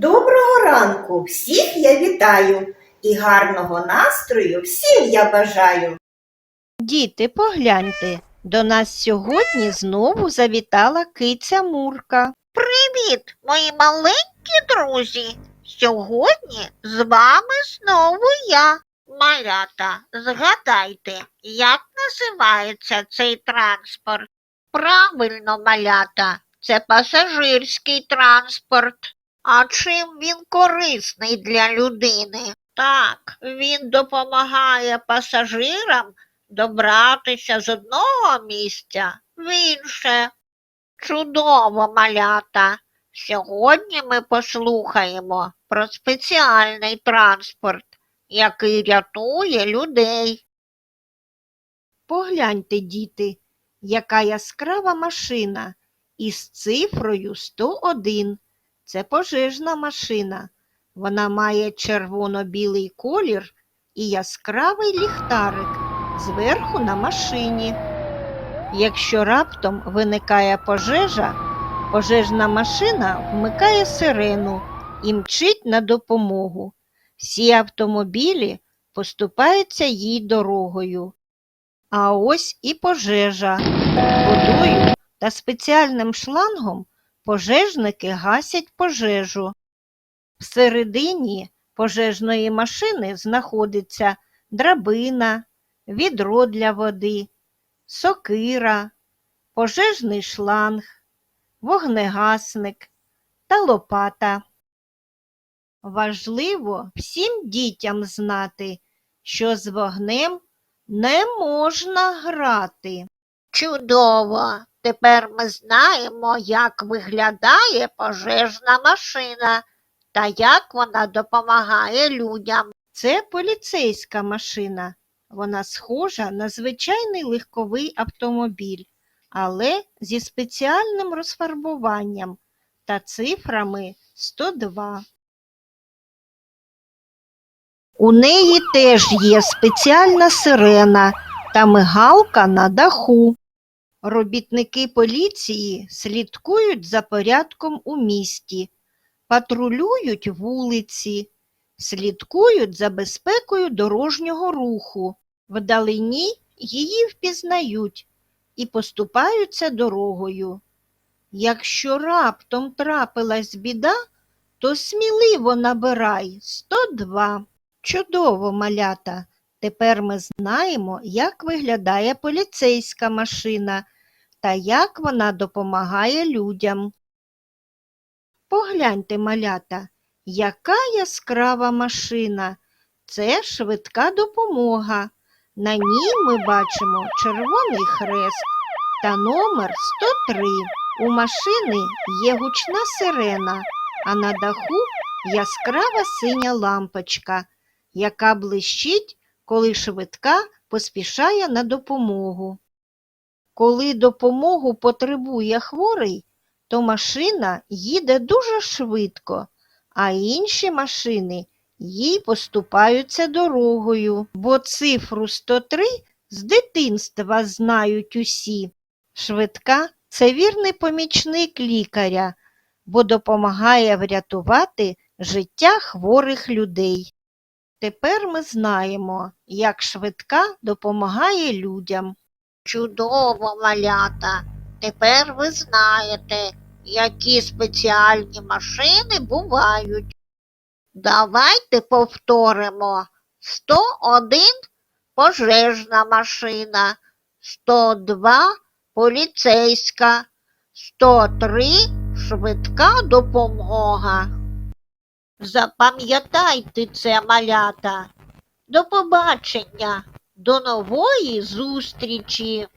Доброго ранку! Всіх я вітаю і гарного настрою всім я бажаю. Діти, погляньте, до нас сьогодні знову завітала киця Мурка. Привіт, мої маленькі друзі! Сьогодні з вами знову я. Малята, згадайте, як називається цей транспорт? Правильно, малята, це пасажирський транспорт. А чим він корисний для людини? Так, він допомагає пасажирам добратися з одного місця в інше. Чудово, малята! Сьогодні ми послухаємо про спеціальний транспорт, який рятує людей. Погляньте, діти, яка яскрава машина із цифрою 101. Це пожежна машина. Вона має червоно-білий колір і яскравий ліхтарик зверху на машині. Якщо раптом виникає пожежа, пожежна машина вмикає сирену і мчить на допомогу. Всі автомобілі поступаються їй дорогою. А ось і пожежа. Водою та спеціальним шлангом пожежники гасять пожежу. Всередині пожежної машини знаходиться драбина, відро для води, сокира, пожежний шланг, вогнегасник та лопата. Важливо всім дітям знати, що з вогнем не можна грати. Чудово! Тепер ми знаємо, як виглядає пожежна машина та як вона допомагає людям. Це поліцейська машина. Вона схожа на звичайний легковий автомобіль, але зі спеціальним розфарбуванням та цифрами 102. У неї теж є спеціальна сирена та мигалка на даху. Робітники поліції слідкують за порядком у місті, патрулюють вулиці, слідкують за безпекою дорожнього руху. Вдалині її впізнають і поступаються дорогою. Якщо раптом трапилась біда, то сміливо набирай 102. Чудово, малята! Тепер ми знаємо, як виглядає поліцейська машина та як вона допомагає людям. Погляньте, малята, яка яскрава машина. Це швидка допомога. На ній ми бачимо червоний хрест та номер 103. У машини є гучна сирена, а на даху яскрава синя лампочка, яка блищить, коли швидка поспішає на допомогу. Коли допомогу потребує хворий, то машина їде дуже швидко, а інші машини їй поступаються дорогою, бо цифру 103 з дитинства знають усі. Швидка це вірний помічник лікаря, бо допомагає врятувати життя хворих людей. Тепер ми знаємо, як швидка допомагає людям. Чудово, малята! Тепер ви знаєте, які спеціальні машини бувають. Давайте повторимо 101 пожежна машина, 102 поліцейська, 103 швидка допомога. Запам'ятайте це, малята. До побачення, до нової зустрічі!